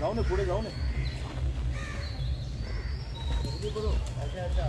जाऊ नये पुढे जाऊ नये अच्छा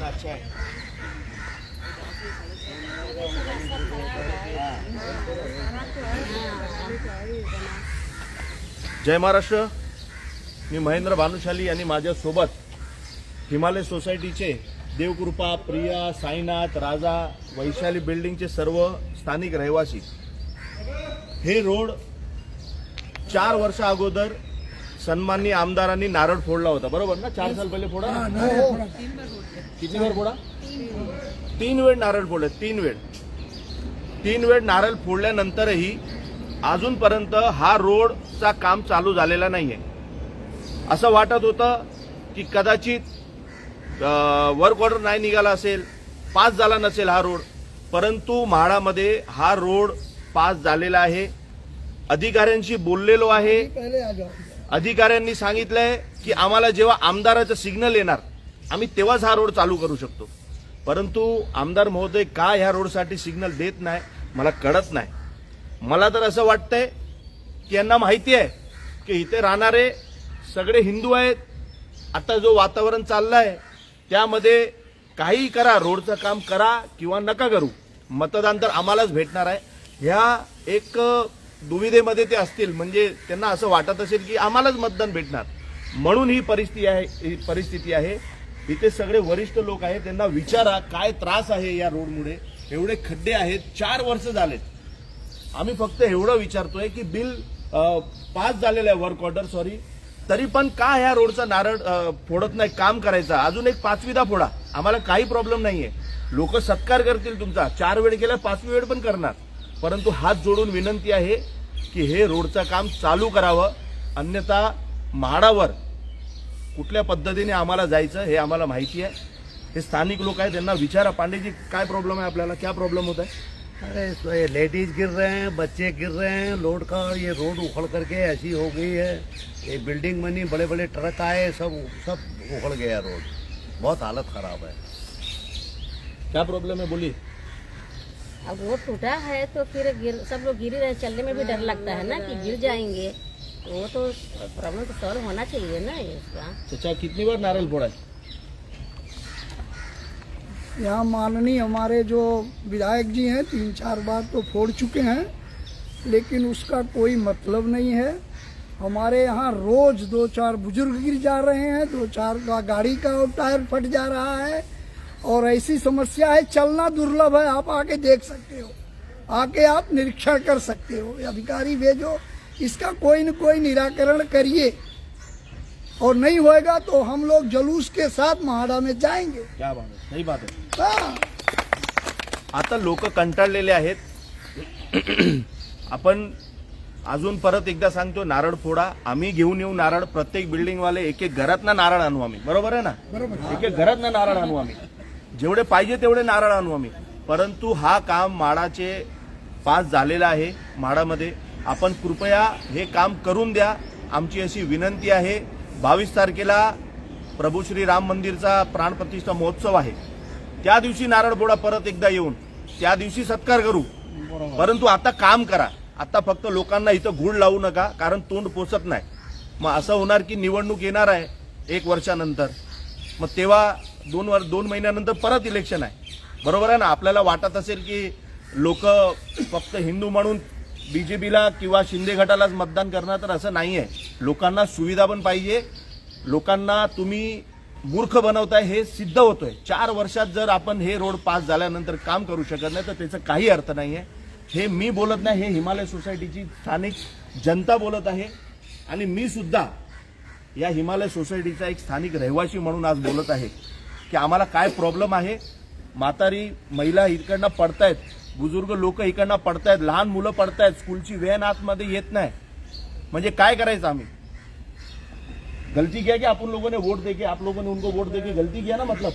है जय महाराष्ट्र. मी महेंद्र भानुशाली आणि माझ्यासोबत हिमालय सोसायटीचे देवकृपा प्रिया साईनाथ राजा वैशाली बिल्डिंगचे सर्व स्थानिक रहिवासी. हे रोड चार वर्षा अगोदर सन्माननीय आमदारांनी नारळ फोडला होता. बरोबर ना? चार साल पहिले फोडा? ना? किती वेळ फोडा? तीन वेळ नारळ फोडले. तीन वेळ. तीन वेळ नारळ फोडल्यानंतरही अजूनपर्यंत हा रोडचा काम चालू झालेला नाहीये. असं वाटत होतं की कदाचित वर्क ऑर्डर नाही निघाला असेल पास झाला नसेल हा रोड परंतु म्हाडामध्ये हा रोड पास झालेला आहे. अधिकाऱ्यांशी बोललेलो आहे. अधिकाऱ्यांनी सांगितलंय की आम्हाला जेव्हा आमदाराचं सिग्नल येणार आम्ही तेव्हाच हा रोड चालू करू शकतो. परंतु आमदार महोदय का ह्या रोडसाठी सिग्नल देत नाही मला कळत नाही. मला तर असं वाटतंय की यांना माहिती आहे की इथे राहणारे सगळे हिंदू आहेत. आता जो वातावरण चाललंय त्यामध्ये काही करा रोडचं काम करा किंवा नका करू. मतदान तर आम्हालाच भेटणार आहे. ह्या एक दुविधेमध्ये ते असतील म्हणजे त्यांना असं वाटत असेल की आम्हालाच मतदान भेटणार. म्हणून ही परिस्थिती आहे ही परिस्थिती आहे. इथे सगळे वरिष्ठ लोक आहेत त्यांना विचारा काय त्रास आहे या रोडमुळे. एवढे खड्डे आहेत चार वर्ष झालेत. आम्ही फक्त एवढं विचारतोय की बिल पास झालेलं आहे वर्क ऑर्डर सॉरी तरी पण का ह्या रोडचा नारळ फोडत नाही काम करायचा? अजून एक पाचवीदा फोडा. आम्हाला काही प्रॉब्लेम नाहीये. लोक सत्कार करतील तुमचा. चार वेळ केला पाचवी वेळ पण करणार. परंतु हात जोडून विनंती आहे की हे रोडचं काम चालू करावं. अन्यथा म्हाडावर कुठल्या पद्धतीने आम्हाला जायचं हे आम्हाला माहिती आहे. हे स्थानिक लोक आहेत त्यांना विचारा. पांडेजी काय प्रॉब्लेम आहे आपल्याला? क्या प्रॉब्लेम होत आहे? अरे तो ये लेडीज गिर रहे हैं बच्चे गिर रहे हैं लोड का ये रोड उखड़ करके ऐसी हो गई है। ये बिल्डिंग बनी बड़े बड़े ट्रक आए सब सब उखड़ गया रोड। बहुत हालत खराब है। क्या प्रॉब्लेम है? बोलिए। अब वो टूटा है तो फिर गिर सब लोग गिर रहे चलने में भी डर लगता है ना कि गिर जाएँगे। तो वो तो प्रॉब्लम तो सॉल्व होना चाहिए ना ये इसका चाचा कितनी बार नारियल फोड़ा है? यहाँ माननीय हमारे जो विधायक जी हैं तीन चार बार तो फोड़ चुके हैं लेकिन उसका कोई मतलब नहीं है। हमारे यहाँ रोज दो चार बुज़ुर्ग गिर जा रहे हैं दो चार का गाड़ी का टायर फट जा रहा है और ऐसी समस्या है चलना दुर्लभ है आप आके देख सकते हो। आके आप निरीक्षण कर सकते हो। अधिकारी भेजो इसका कोई न कोई निराकरण करिए। और नहीं होएगा तो हम लोग जुलूस के साथ महाड़ा में जाएंगे। क्या बात है? सही बात है। आता लोक कंटाळलेले आहेत. आपण अजून परत एकदा सांगतो नारळ फोडा. आम्ही घेऊन येऊ नारळ. प्रत्येक बिल्डिंगवाले एक एक घरात ना नारळ आणू आम्ही. बरोबर आहे ना? एक एक घरात नारळ आणू आम्ही. जेवढे पाहिजे तेवढे नारळ आणू आम्ही. परंतु हा काम माडाचे पास झालेला आहे माडामध्ये. आपण कृपया हे काम करून द्या. आमची अशी विनंती आहे. बावीस तारखेला प्रभू श्री राम मंदिरचा प्राणप्रतिष्ठा महोत्सव आहे. त्या दिवशी नारळ फोडा परत एकदा येऊन त्या दिवशी सत्कार करू. परंतु आता काम करा. आता फक्त लोकांना इथं गुळ लावू नका कारण तोंड पोचत नाही. मग असं होणार की निवडणूक येणार आहे एक वर्षानंतर. मग तेव्हा दोन वर दोन महिन्यानंतर परत इलेक्शन आहे. बरोबर आहे ना? आपल्याला वाटत असेल की लोक फक्त हिंदू म्हणून बी जे पीला किंवा शिंदे गटालाच मतदान करणार तर असं नाही आहे लोकांना सुविधा पण पाहिजे. लोकांना तुम्ही मूर्ख बनवताय हे सिद्ध होतोय. चार वर्षात जर आपण हे रोड पास झाल्यानंतर काम करू शकत नाही तर त्याचं काही अर्थ नाही आहे हे मी बोलत नाही हे हिमालय सोसायटीची स्थानिक जनता बोलत आहे. आणि मी सुद्धा या हिमालय सोसायटीचा एक स्थानिक रहिवासी म्हणून आज बोलत आहे. की आम्हाला काय प्रॉब्लेम आहे? म्हातारी महिला इकडनं पडतायत. बुजुर्ग लोक इकडनं पडतायत. लहान मुलं पडतायत. स्कूलची व्हॅन आतमध्ये येत नाही. म्हणजे काय करायचं आम्ही? गलती किया कि आपण लोगों ने वोट देके आप लोगों ने उनको वोट देके गलती किया ना मतलब.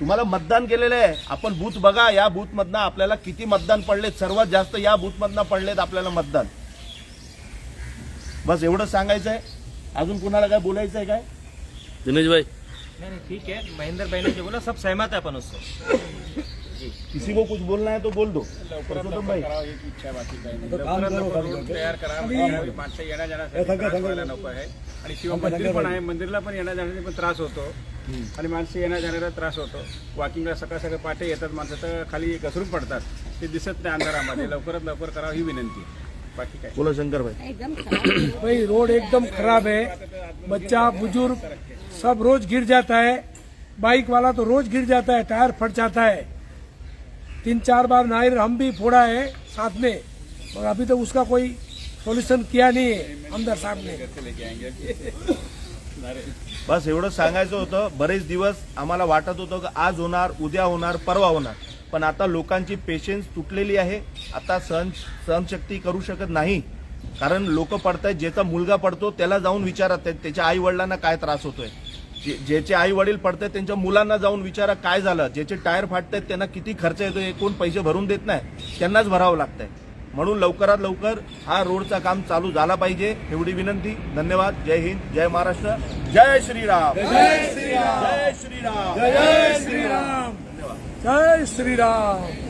तुम्हाला मतदान केलेलं आहे. आपण बूथ बघा. या बूथमधनं आपल्याला किती मतदान पडलेत? सर्वात जास्त या बूथमधनं पडलेत आपल्याला मतदान. बस एवढं सांगायचं आहे अजून कुणाला काय बोलायचं आहे काय? दिनेश भाई नहीं नहीं ठीक है महेंद्र भाई ने जो बोला सब सहमत है अपन उससे। किसी को कुछ बोलना है तो बोल दो। परसोत्तम भाई। रोड तयार करा माणसं येण्या जाण्यासाठी नको आहे आणि शिवाय मंदिर पण आहे मंदिरला पण येण्या जाण्यासाठी पण त्रास होतो. आणि माणसं येण्या जाण्याला त्रास होतो. वॉकिंगला सकाळ सकाळ पाटे येतात माणसं तर खाली घसरून पडतात. ते दिसत नाही अंधारामध्ये. लवकरात लवकर करावं ही विनंती आहे. बाकी काय? बोला शंकर भाई. एकदम खराब है। भाई रोड एकदम खराब है बच्चा बुजुर्ग सब रोज गिर जाता है। बाइक वाला तो रोज गिर जाता है टायर फट जाता है। तीन चार बार नायर हम भी फोड़ा है साथ में और अभी तक उसका कोई सॉल्यूशन किया नहीं है हमदर साहब ने बस एवढं सांगायचं होतं बरेच दिवस आम्हाला वाटत होतं की आज होणार उद्या होणार परवा होणार. पण आता लोकांची पेशन्स तुटलेली आहे. आता सहन सहनशक्ती करू शकत नाही. कारण लोक पडतायत ज्याचा मुलगा पडतो त्याला जाऊन विचारत आहेत त्याच्या आई वडिलांना काय त्रास होतोय. ज्याचे आई वडील पडतात त्यांच्या मुलांना जाऊन विचारा काय झालं. ज्याचे टायर फाटतायत त्यांना किती खर्च येतोय कोण पैसे भरून देत नाही. त्यांनाच भरावं लागतंय. म्हणून लवकरात लवकर हा रोडचा काम चालू झाला पाहिजे एवढी विनंती. धन्यवाद. जय हिंद जय महाराष्ट्र. जय श्रीराम. जय श्रीराम. जय श्रीराम. जय श्री राम